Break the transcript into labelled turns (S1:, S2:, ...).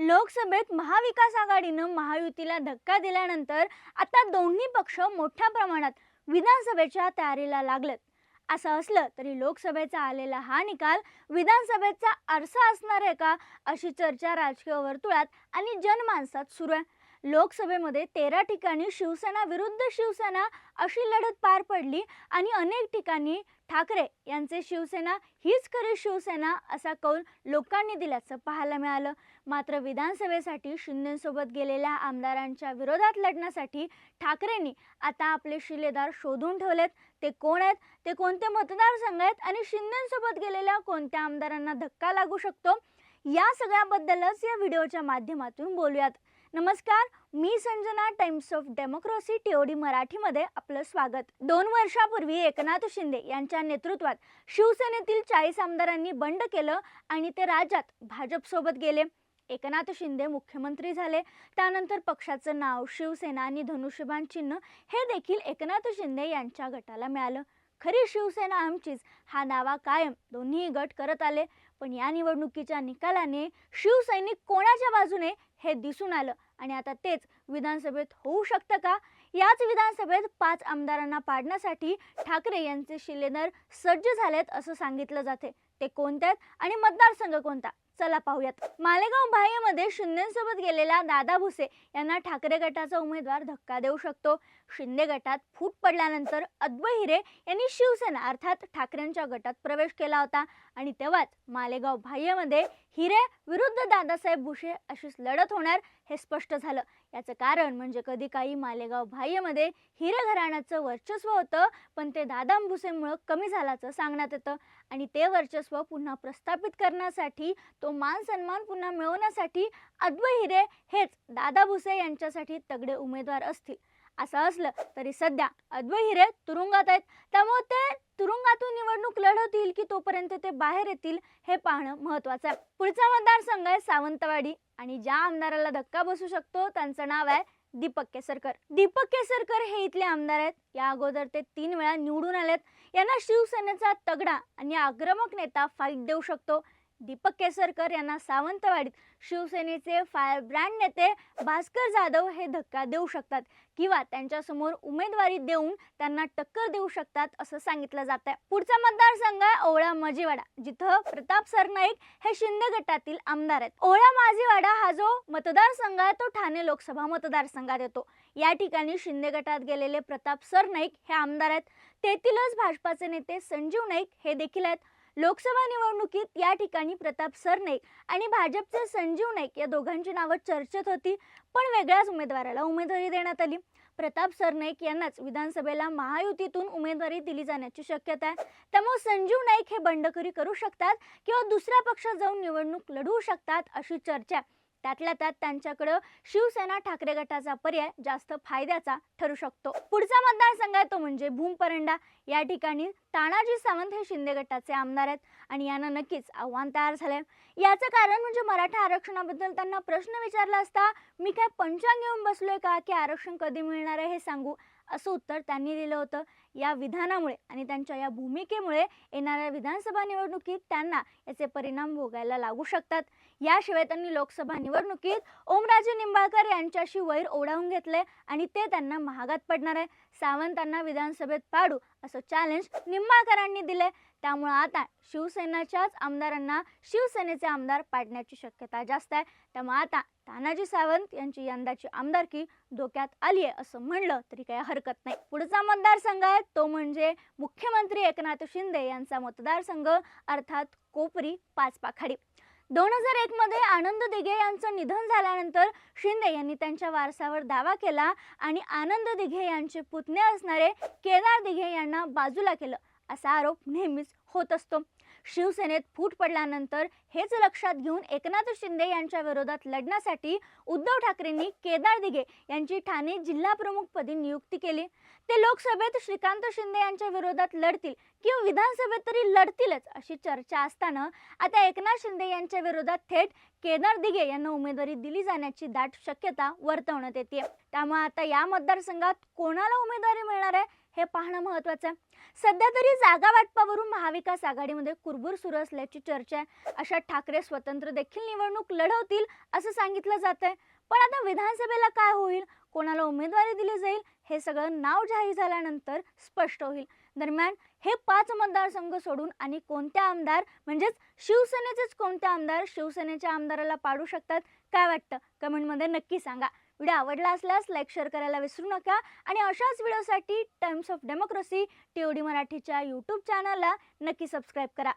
S1: लोकसभेत महाविकास आघाडीनं महायुतीला धक्का दिल्यानंतर आता दोन्ही पक्ष मोठ्या प्रमाणात विधानसभेच्या तयारीला लागलेत. असं असलं तरी लोकसभेचा आलेला हा निकाल विधानसभेचा आरसा असणार आहे का अशी चर्चा राजकीय वर्तुळात आणि जनमानसात सुरू आहे. लोकसभेमध्ये तेरा ठिकाणी शिवसेना विरुद्ध शिवसेना अशी लढत पार पडली आणि अनेक ठिकाणी ठाकरे यांचे शिवसेना हीच खरी शिवसेना असा कौल लोकांनी दिल्याचं पाहायला मिळालं. मात्र विधानसभेसाठी शिंदेसोबत गेलेल्या आमदारांच्या विरोधात लढण्यासाठी ठाकरेंनी आता आपले शिलेदार शोधून ठेवलेत. ते कोण आहेत? ते कोणते मतदारसंघ आहेत? आणि शिंदेसोबत गेलेल्या कोणत्या आमदारांना धक्का लागू शकतो? या सगळ्याबद्दलच या व्हिडिओच्या माध्यमातून बोलूयात. नमस्कार मी Sanjana times of democracy TOD मराठीमध्ये आपलं स्वागत. दोन वर्षापूर्वी एकनाथ शिंदे यांच्या नेतृत्वात शिवसेनेतील चाळीस आमदारांनी बंड केलं आणि ते राज्यात भाजपसोबत गेले. एकनाथ शिंदे मुख्यमंत्री झाले. त्यानंतर पक्षाचं नाव शिवसेना आणि धनुष्यबाण चिन्ह हे देखील एकनाथ शिंदे यांच्या गटाला मिळालं. खरी शिवसेना आमचीच. हा दावा कायम दोन्ही गट करत आले. पण या निवडणुकीच्या निकालाने शिवसैनिक कोणाच्या बाजूने हे दिसून आलं? आणि आता तेच विधानसभेत होऊ शकतं का? याच विधानसभेत पाच आमदारांना पाडण्यासाठी ठाकरे यांचे शिलेदार सज्ज झालेत असं सांगितलं जाते. ते कोणते आहेत? आणि मतदारसंघ कोणता? चला पाहूयात. मालेगाव बाह्यमध्ये शिंदेसोबत गेलेला दादा भुसे यांना ठाकरे गटाचा उमेदवार धक्का देऊ शकतो. शिंदे गटात फूट पडल्यानंतर अद्वै हिरे यांनी शिवसेना अर्थात ठाकरेंच्या गटात प्रवेश केला होता. आणि तेव्हाच मालेगाव बाह्यमध्ये हिरे विरुद्ध दादासाहेब भुसे अशीच लढत होणार हे स्पष्ट झालं. याचं कारण म्हणजे कधी काही मालेगाव बाह्यमध्ये हिरे घराण्याचं वर्चस्व होतं पण ते दादा भुसेमुळं कमी झाल्याचं सांगण्यात येतं. आणि ते वर्चस्व पुन्हा प्रस्थापित करण्यासाठी तो मान सन्मान पुन्हा मिळवण्यासाठी अद्वै हिरे हेच दादा भुसे यांच्यासाठी तगडे उमेदवार असतील. असं असलं तरी सध्या अद्वै हिरे तुरुंगात आहेत. त्यामुळे ते तुरुंगातून निवडणूक लढवतील की तोपर्यंत ते बाहेर येतील हे पाहणं महत्वाचं आहे. पुढचा मतदारसंघ आहे सावंतवाडी आणि ज्या आमदाराला धक्का बसू शकतो त्यांचं नाव आहे दीपक केसरकर. दीपक केसरकर हे इथले आमदार आहेत. या अगोदर ते तीन वेळा निवडून आलेत. यांना शिवसेनेचा तगडा आणि आक्रमक नेता फाईट देऊ शकतो. दीपक केसरकर यांना सावंतवाडीत शिवसेनेचे फायरब्रँड नेते भास्कर जाधव हे धक्का देऊ शकतात किंवा त्यांच्यासमोर उमेदवारी देऊन त्यांना टक्कर देऊ शकतात असं सांगितलं जात आहे पुढचा मतदारसंघ आहे ओवळा माजीवाडा जिथं प्रताप सरनाईक हे शिंदे गटातील आमदार आहेत. ओवळा माजीवाडा हा जो मतदारसंघ आहे तो ठाणे लोकसभा मतदारसंघात येतो. या ठिकाणी शिंदे गटात गेलेले प्रताप सरनाईक हे आमदार आहेत. तेथीलच भाजपाचे नेते संजीव नाईक हे देखील आहेत. लोकसभा निवडणुकीत या ठिकाणी प्रताप सरनाईक आणि भाजपचे संजीव नाईक या दोघांची नावं चर्चेत होती पण वेगळ्याच उमेदवाराला उमेदवारी देण्यात आली प्रताप सरनाईक यांनाच विधानसभेला महायुतीतून उमेदवारी दिली जाण्याची शक्यता आहे त्यामुळे संजीव नाईक हे बंडखोरी करू शकतात किंवा दुसऱ्या पक्षात जाऊन निवडणूक लढवू शकतात अशी चर्चा आहे. त्यातल्या त्यात त्यांच्याकडं शिवसेना ठाकरे गटाचा पर्याय जास्त फायद्याचा ठरू शकतो. पुढचा मतदारसंघ आहे तो म्हणजे भूम परंडा. या ठिकाणी तानाजी सावंत हे शिंदे गटाचे आमदार आहेत आणि यांना नक्कीच आव्हान तयार झालंय. याचं कारण म्हणजे मराठा आरक्षणाबद्दल त्यांना प्रश्न विचारला असता मी काय पंचांग घेऊन बसलोय का? की आरक्षण कधी मिळणार आहे हे सांगू? असं उत्तर त्यांनी दिलं होतं. या विधानामुळे आणि त्यांच्या या भूमिकेमुळे येणाऱ्या विधानसभा निवडणुकीत त्यांना याचे परिणाम भोगायला लागू शकतात. याशिवाय त्यांनी लोकसभा निवडणुकीत ओमराजे निंबाळकर यांच्याशी वैर ओढावून घेतले आणि ते त्यांना महागात पडणार आहे. सावंतांना विधानसभेत पाडू असं चॅलेंज निंबाळकरांनी दिले. त्यामुळे आता शिवसेनेच्याच आमदारांना शिवसेनेचे आमदार पाडण्याची शक्यता जास्त आहे. त्यामुळे आता तानाजी सावंत यांची यंदाची आमदारकी धोक्यात आली आहे असं म्हणलं तरी काही हरकत नाही. पुढचा मतदारसंघ आहे तो म्हणजे मुख्यमंत्री एकनाथ शिंदे यांचा मतदारसंघ अर्थात कोपरी पाचपाखाडी. दोन हजार एक मध्ये आनंद दिघे यांचं निधन झाल्यानंतर शिंदे यांनी त्यांच्या वारसावर दावा केला आणि आनंद दिघे यांचे पुतणे असणारे केदार दिघे यांना बाजूला केलं. असा आरोप नेहमीच होत असतो. शिवसेनेत फूट पडल्यानंतर हेच लक्षात घेऊन एकनाथ शिंदे यांच्या विरोधात लढण्यासाठी उद्धव ठाकरेंनी केदार दिघे यांची ठाणे जिल्हा प्रमुखपदी नियुक्ती केली. ते लोकसभेत श्रीकांत शिंदे यांच्या विरोधात लढतील किंवा विधानसभेत तरी लढतीलच अशी चर्चा असताना आता एकनाथ शिंदे यांच्या विरोधात थेट केदार दिघे यांना उमेदवारी दिली जाण्याची दाट शक्यता वर्तवण्यात येते. त्यामुळे आता या मतदारसंघात कोणाला उमेदवारी मिळणार आहे हे पाहणं महत्वाचं आहे. सध्या तरी जागा वाटपावरून महाविकास आघाडीमध्ये कुरबुर सुरू असल्याची चर्चा आहे. अशा ठाकरे स्वतंत्र देखील निवडणूक लढवतील असं सांगितलं जात आहे पण आता विधानसभेला काय होईल? कोणाला उमेदवारी दिली जाईल? हे सगळं नाव जाहीर झाल्यानंतर स्पष्ट होईल. दरम्यान हे पाच मतदारसंघ सोडून आणि कोणत्या आमदार म्हणजेच शिवसेनेचेच कोणते आमदार शिवसेनेच्या आमदाराला पाडू शकतात काय वाटतं? कमेंटमध्ये नक्की सांगा. व्हिडिओ आवडला असल्यास लाईक शेअर करायला विसरू नका आणि अशाच व्हिडिओसाठी times of democracy T O D मराठीच्या यूट्यूब चॅनलला नक्की सबस्क्राईब करा.